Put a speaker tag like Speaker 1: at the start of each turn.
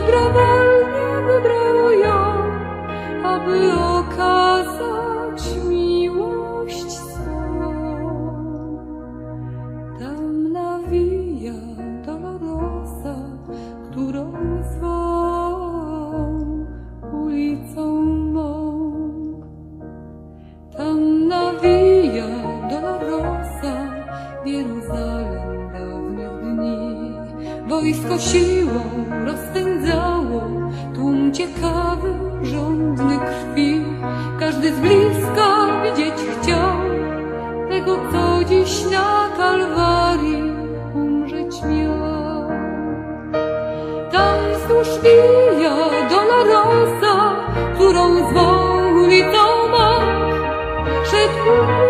Speaker 1: dobrowolnie wybrał ją, aby okazać miłość swoją. Tam nawija Dolorosa, którą zwołał ulicą mąk. Tam nawija Dolorosa, Jeruzalem. Wojsko siłą rozpędzało tłum ciekawy, żądny krwi. Każdy z bliska widzieć chciał tego, co dziś na Kalwarii umrzeć miał. Tam wzdłuż wija Dolorosa, którą zwą ulicą ma, szedł